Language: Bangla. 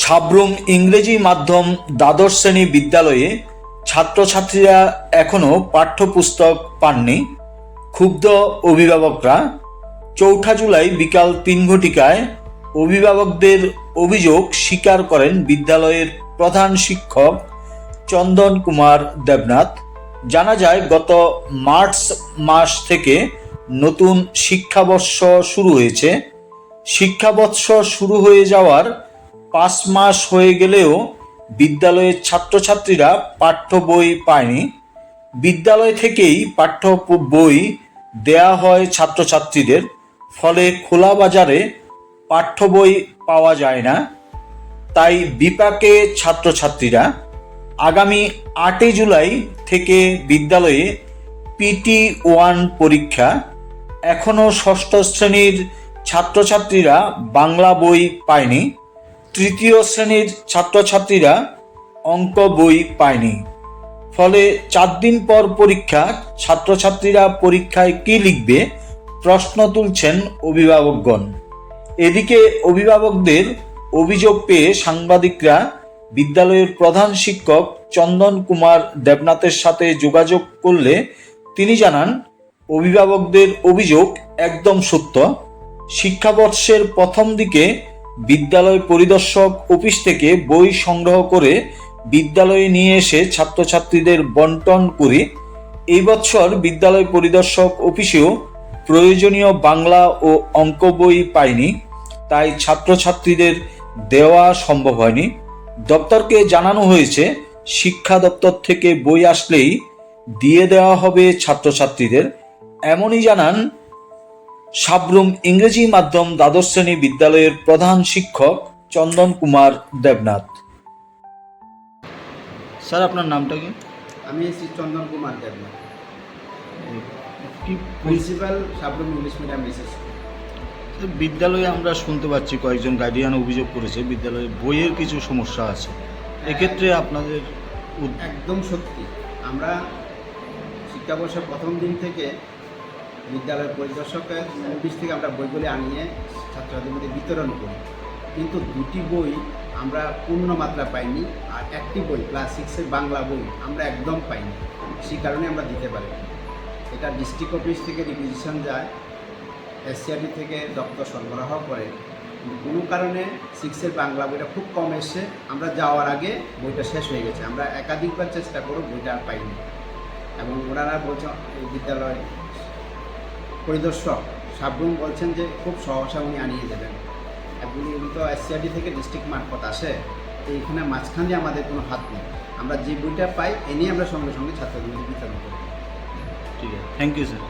সাবরুম ইংরেজি মাধ্যম দ্বাদশ শ্রেণি বিদ্যালয়ে ছাত্রছাত্রীরা এখনও পাঠ্যপুস্তক পাননি। ক্ষুব্ধ অভিভাবকরা চৌঠা জুলাই বিকাল তিন ঘটিকায় অভিভাবকদের অভিযোগ স্বীকার করেন বিদ্যালয়ের প্রধান শিক্ষক চন্দন কুমার দেবনাথ। জানা যায়, গত মার্চ মাস থেকে নতুন শিক্ষাবর্ষ শুরু হয়েছে। শিক্ষাবর্ষ শুরু হয়ে যাওয়ার পাঁচ মাস হয়ে গেলেও বিদ্যালয়ের ছাত্রছাত্রীরা পাঠ্য বই পায়নি। বিদ্যালয় থেকেই পাঠ্য বই দেয়া হয় ছাত্রছাত্রীদের, ফলে খোলা বাজারে পাঠ্য বই পাওয়া যায় না। তাই বিপাকে ছাত্রছাত্রীরা আগামী আটই জুলাই থেকে বিদ্যালয়ে পিটি ওয়ান পরীক্ষা। এখনও ষষ্ঠ শ্রেণির ছাত্রছাত্রীরা বাংলা বই পায়নি। তৃতীয় শ্রেণির ছাত্রছাত্রীরা অঙ্ক বই পায়নি। ফলে চার দিন পর পরীক্ষা, ছাত্রছাত্রীরা পরীক্ষায় কি লিখবে প্রশ্ন তুলছেন অভিভাবকগণ। এদিকে অভিভাবকদের অভিযোগ পেয়ে সাংবাদিকরা বিদ্যালয়ের প্রধান শিক্ষক চন্দন কুমার দেবনাথের সাথে যোগাযোগ করলে তিনি জানান, অভিভাবকদের অভিযোগ একদম সত্য। শিক্ষাবর্ষের প্রথম দিকে বিদ্যালয় পরিদর্শক অফিস থেকে বই সংগ্রহ করে বিদ্যালয়ে নিয়ে এসে ছাত্রছাত্রীদের বন্টন করি। এই বছর বিদ্যালয় পরিদর্শক অফিসেও প্রয়োজনীয় বাংলা ও অঙ্ক বই পায়নি তাই ছাত্রছাত্রীদের দেওয়া সম্ভব হয়নি। দপ্তরকে জানানো হয়েছে, শিক্ষা দপ্তর থেকে বই আসলেই দিয়ে দেওয়া হবে ছাত্রছাত্রীদের। এমনই জানান সাবরুম ইংরেজি মাধ্যম দ্বাদশ শ্রেণি বিদ্যালয়ের প্রধান শিক্ষক চন্দন কুমার দেবনাথ। স্যার আপনার নামটা কি? আমি শ্রী চন্দন কুমার দেবনাথ। কি প্রিন্সিপাল সাবরুম ইংলিশ মিডিয়াম বিশেষ বিদ্যালয়ে আমরা শুনতে পাচ্ছি কয়েকজন গার্ডিয়ান অভিযোগ করেছে বিদ্যালয়ে বইয়ের কিছু সমস্যা আছে। এক্ষেত্রে আপনাদের একদম সত্যি। আমরা শিক্ষাবর্ষের প্রথম দিন থেকে বিদ্যালয়ের পরিদর্শকের অফিস থেকে আমরা বইগুলি আনিয়ে ছাত্রছাত্রীদের মধ্যে বিতরণ করি। কিন্তু দুটি বই আমরা পূর্ণ মাত্রা পাইনি আর একটি বই ক্লাস সিক্সের বাংলা বই আমরা একদম পাইনি। সেই কারণে আমরা দিতে পারি এটা ডিস্ট্রিক্ট অফিস থেকে রিকুইজিশন যায় এসসিআরটি থেকে দপ্তর সরবরাহ করে। কোনো কারণে সিক্সের বাংলা বইটা খুব কম এসছে। আমরা যাওয়ার আগে বইটা শেষ হয়ে গেছে। আমরা একাধিকবার চেষ্টা করব বইটা আর পাইনি। এবং ওনারা বলছেন, এই বিদ্যালয় পরিদর্শক সাবরুম বলছেন যে খুব সহসা উনি আনিয়ে দেবেন। এগুলি উনি তো এসসিআরডি থেকে ডিস্ট্রিক্ট মারফত আসে, তো এখানে মাঝখান দিয়ে আমাদের কোনো হাত নেই। আমরা যে বইটা পাই, এ নিয়ে আমরা সঙ্গে সঙ্গে ছাত্রদের বিতরণ করি। ঠিক আছে। Thank you sir